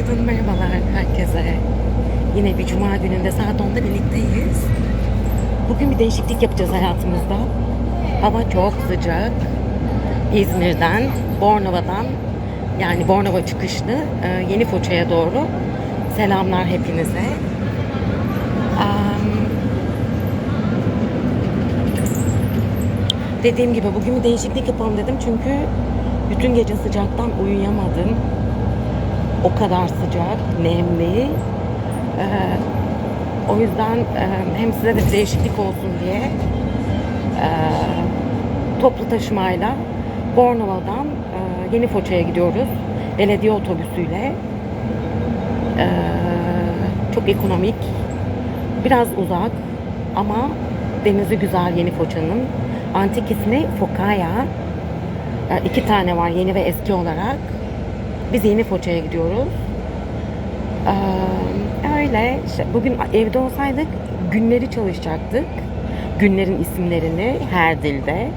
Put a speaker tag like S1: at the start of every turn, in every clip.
S1: Günaydın, merhabalar herkese. Yine bir cuma gününde saat 10'da birlikteyiz. Bugün bir değişiklik yapacağız hayatımızda. Hava çok sıcak. İzmir'den, Bornova'dan, yani Bornova çıkışlı e, Yeni Foça'ya doğru selamlar hepinize. Dediğim gibi bugün bir değişiklik yapalım dedim çünkü bütün gece sıcaktan uyuyamadım. O kadar sıcak, nemli. Ee, o yüzden e, hem size de bir değişiklik olsun diye e, toplu taşımayla Bornova'dan e, Yeni Foça'ya gidiyoruz. Belediye otobüsüyle. Ee, çok ekonomik. Biraz uzak ama denizi güzel Yeni Foça'nın. Antik ismi Fokaya. Ee, iki tane var yeni ve eski olarak. Biz Yeni Foça'ya gidiyoruz. Ee, öyle. İşte bugün evde olsaydık günleri çalışacaktık. Günlerin isimlerini her dilde.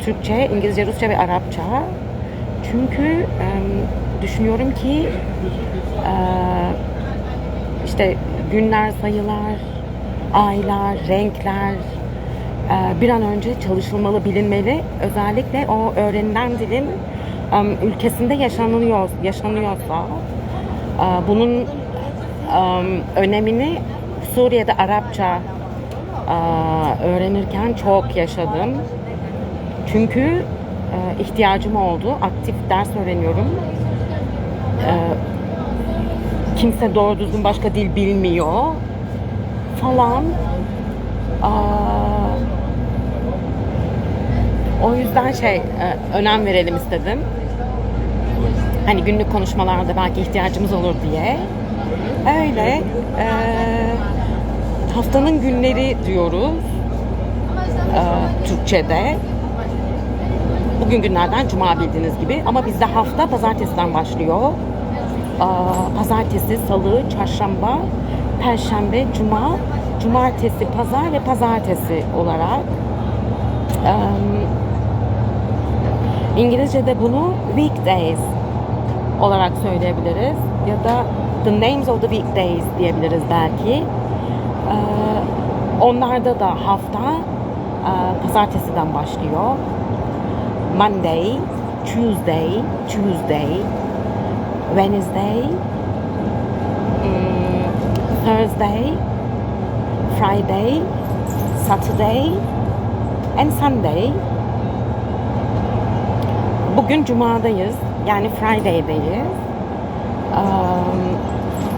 S1: Türkçe, İngilizce, Rusça ve Arapça. Çünkü e, düşünüyorum ki e, işte günler, sayılar, aylar, renkler e, bir an önce çalışılmalı, bilinmeli. Özellikle o öğrenilen dilin ülkesinde yaşanıyor, yaşanıyorsa e, bunun önemini Suriye'de Arapça e, öğrenirken çok yaşadım. Çünkü e, ihtiyacım oldu. Aktif ders öğreniyorum. Kimse doğru düzgün başka dil bilmiyor falan. O yüzden şey önem verelim istedim. Hani günlük konuşmalarda belki ihtiyacımız olur diye. Öyle. e, haftanın günleri diyoruz. e, Türkçe'de. Bugün günlerden cuma bildiğiniz gibi. Ama bizde hafta pazartesiden başlıyor. Aa, Pazartesi, salı, çarşamba, perşembe, cuma, cumartesi, pazar ve pazartesi olarak. Em, İngilizce'de bunu weekdays olarak söyleyebiliriz ya da the names of the weekdays diyebiliriz belki. Ee, onlarda da hafta e, pazartesiden başlıyor. Monday, Tuesday, Tuesday, Wednesday, mm, Thursday, Friday, Saturday and Sunday. Bugün Cuma'dayız. Yani Friday'deyiz. Um,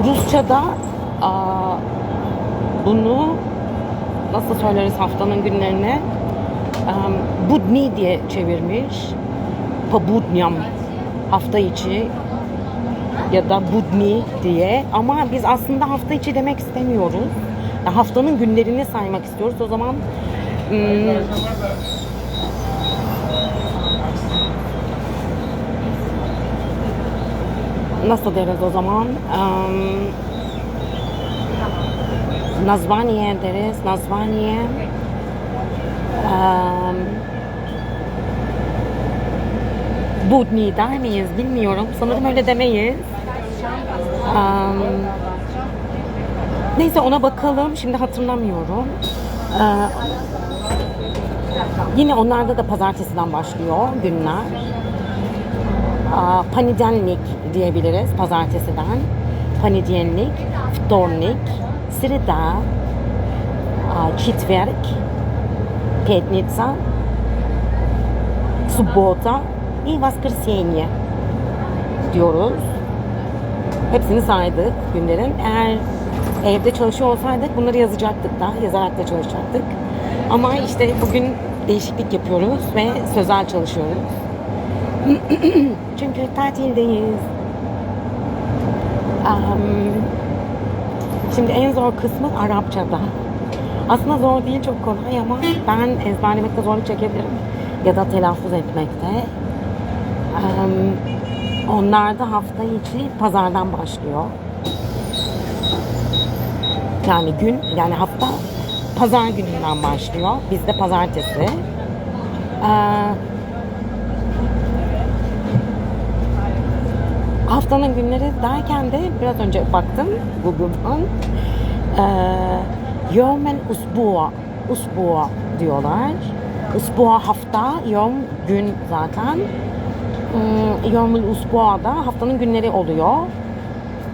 S1: Rusça'da aa, bunu nasıl söyleriz haftanın günlerini um, Budni diye çevirmiş. Pobudnyam hafta içi ya da Budni diye ama biz aslında hafta içi demek istemiyoruz. Ya haftanın günlerini saymak istiyoruz. O zaman hmm, nasıl deriz o zaman? Um, Nazvaniye deriz. Nazvaniye. Um, Budni der miyiz bilmiyorum. Sanırım öyle demeyiz. Um, neyse ona bakalım. Şimdi hatırlamıyorum. Ee, yine onlarda da pazartesiden başlıyor günler panidenlik diyebiliriz pazartesiden. Panidenlik, vtornik, sreda, çitverk, petnica, subota ve vaskırsenye diyoruz. Hepsini saydık günlerin. Eğer evde çalışıyor olsaydık bunları yazacaktık da, yazarak da çalışacaktık. Ama işte bugün değişiklik yapıyoruz ve sözel çalışıyoruz. Çünkü tatildeyiz. Am, şimdi en zor kısmı Arapçada. Aslında zor değil, çok kolay ama ben ezberlemekte zorluk çekebilirim. Ya da telaffuz etmekte. Am, onlar da hafta içi pazardan başlıyor. Yani gün, yani hafta pazar gününden başlıyor. Bizde pazartesi. Ee, haftanın günleri derken de biraz önce baktım Google'dan. Ee, Yevmel usbuğa, usbuğa diyorlar. Usbuğa hafta, yom gün zaten. Hmm, Yevmel usbuğa da haftanın günleri oluyor.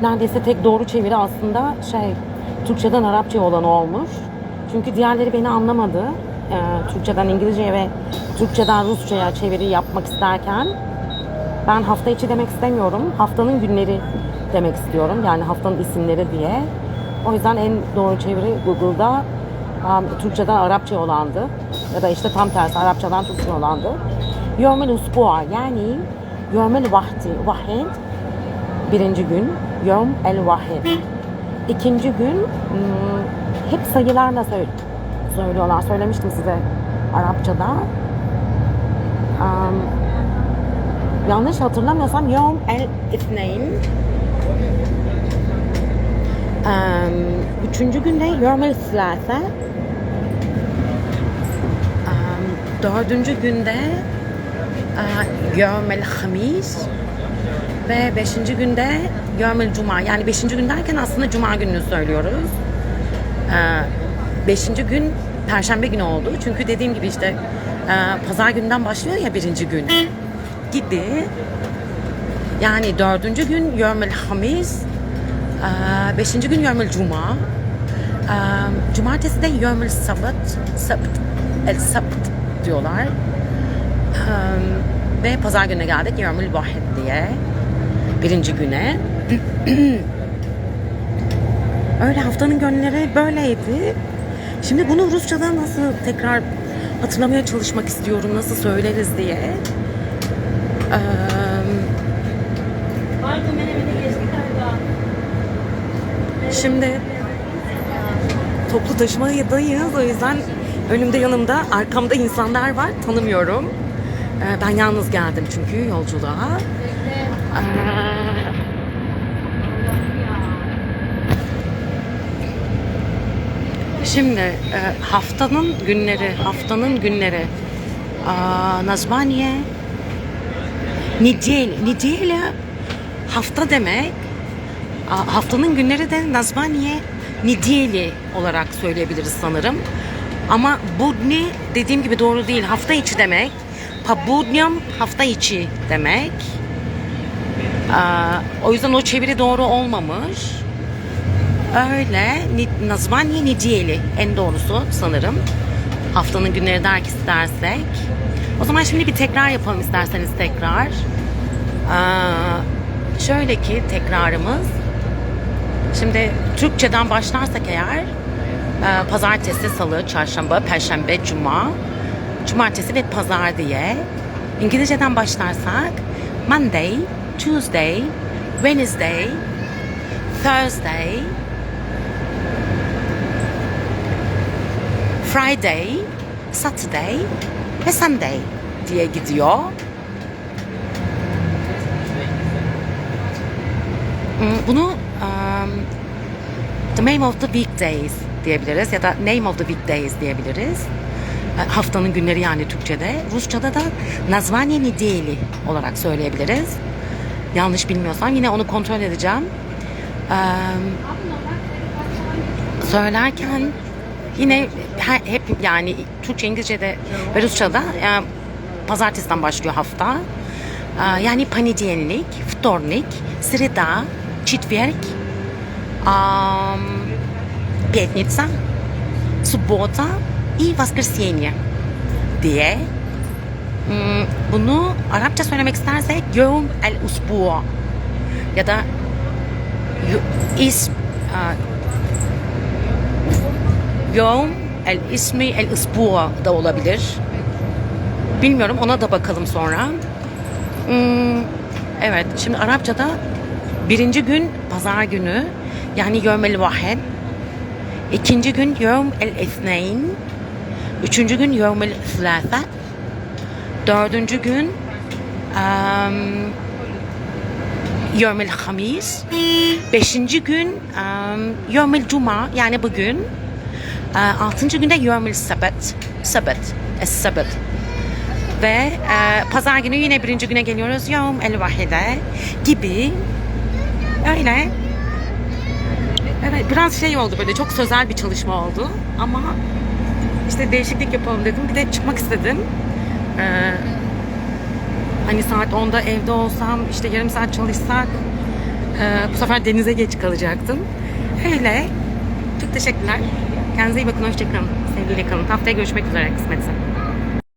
S1: Neredeyse tek doğru çeviri aslında şey Türkçeden Arapça olan olmuş. Çünkü diğerleri beni anlamadı. Ee, Türkçeden İngilizceye ve Türkçeden Rusça'ya çeviri yapmak isterken ben hafta içi demek istemiyorum. Haftanın günleri demek istiyorum. Yani haftanın isimleri diye. O yüzden en doğru çeviri Google'da um, Türkçeden Arapça olandı. Ya da işte tam tersi Arapçadan Türkçe olandı. Yomel usbu'a yani Yomel vahdi, vahid birinci gün Yom el vahid. İkinci gün hmm, hep sayılarla söylüyorlar. Söylemiştim size Arapçada. Um, yanlış hatırlamıyorsam Yom el İthneyn. Um, üçüncü günde Yom el Silase. Dördüncü günde Yom el Hamis. Ve beşinci günde Yom Cuma. Yani beşinci gün derken aslında Cuma gününü söylüyoruz. Beşinci gün Perşembe günü oldu. Çünkü dediğim gibi işte Pazar günden başlıyor ya birinci gün. Gibi. Yani dördüncü gün Yomel Hamis. Beşinci gün Yomel Cuma. Cumartesi de Yomel Sabat. Sabt. El Sabt diyorlar. Ve pazar gününe geldik Yomel Vahid diye. Birinci güne. Öyle haftanın günleri böyleydi. Şimdi bunu Rusça'da nasıl tekrar hatırlamaya çalışmak istiyorum. Nasıl söyleriz diye. Şimdi toplu taşımadayız. O yüzden önümde yanımda arkamda insanlar var. Tanımıyorum. Ben yalnız geldim çünkü yolculuğa. Şimdi haftanın günleri, haftanın günleri. Nazmaniye Nidiyel, Nidiyel hafta demek. Haftanın günleri de Nazmaniye Nidiyeli olarak söyleyebiliriz sanırım. Ama Budni dediğim gibi doğru değil. Hafta içi demek. Pabudnyam hafta içi demek. O yüzden o çeviri doğru olmamış. Öyle. Ni- Nazmaniye Niciyeli en doğrusu sanırım. Haftanın günleri der istersek. O zaman şimdi bir tekrar yapalım isterseniz tekrar. Ee, şöyle ki tekrarımız. Şimdi Türkçeden başlarsak eğer e, pazartesi, salı, çarşamba, perşembe, cuma, cumartesi ve pazar diye. İngilizceden başlarsak Monday, Tuesday, Wednesday, Thursday, Friday, Saturday ve Sunday diye gidiyor. Hmm, Bunu um, The Name of the Weekdays diyebiliriz ya da Name of the Weekdays diyebiliriz. E, Haftanın günleri yani Türkçe'de. Rusça'da da Nazvaniye Nedeli olarak söyleyebiliriz. Yanlış bilmiyorsam yine onu kontrol edeceğim. Eee söylerken yine he- hep yani Türkçe, İngilizce'de ve Rusça'da e, pazartesiden başlıyor hafta. E, yani понедельник, вторник, среда, четверг, ам, пятница, суббота и воскресенье diye. Hmm, Bunu Arapça söylemek istersek yevm el usbu ya da yu- is Yom el ismi el isbuğa da olabilir. Bilmiyorum ona da bakalım sonra. Hmm, evet şimdi Arapçada birinci gün pazar günü yani Yom el Vahed. İkinci gün Yom el Esneyn. Üçüncü gün Yom el Thalatha. Dördüncü gün um, Yom Hamis. Beşinci gün um, Yom Cuma yani bugün. Ee, Altıncı günde Yomil Sabat. Sabat. Es Sabat. Ve e, pazar günü yine birinci güne geliyoruz. Yom el vahide gibi. Öyle. Evet biraz şey oldu böyle çok sözel bir çalışma oldu. Ama işte değişiklik yapalım dedim. Bir de çıkmak istedim. Ee, hani saat 10'da evde olsam işte yarım saat çalışsak e, bu sefer denize geç kalacaktım. Öyle. Çok teşekkürler. Kendinize iyi bakın. Hoşçakalın. Sevgiyle kalın. Haftaya görüşmek üzere kısmetse.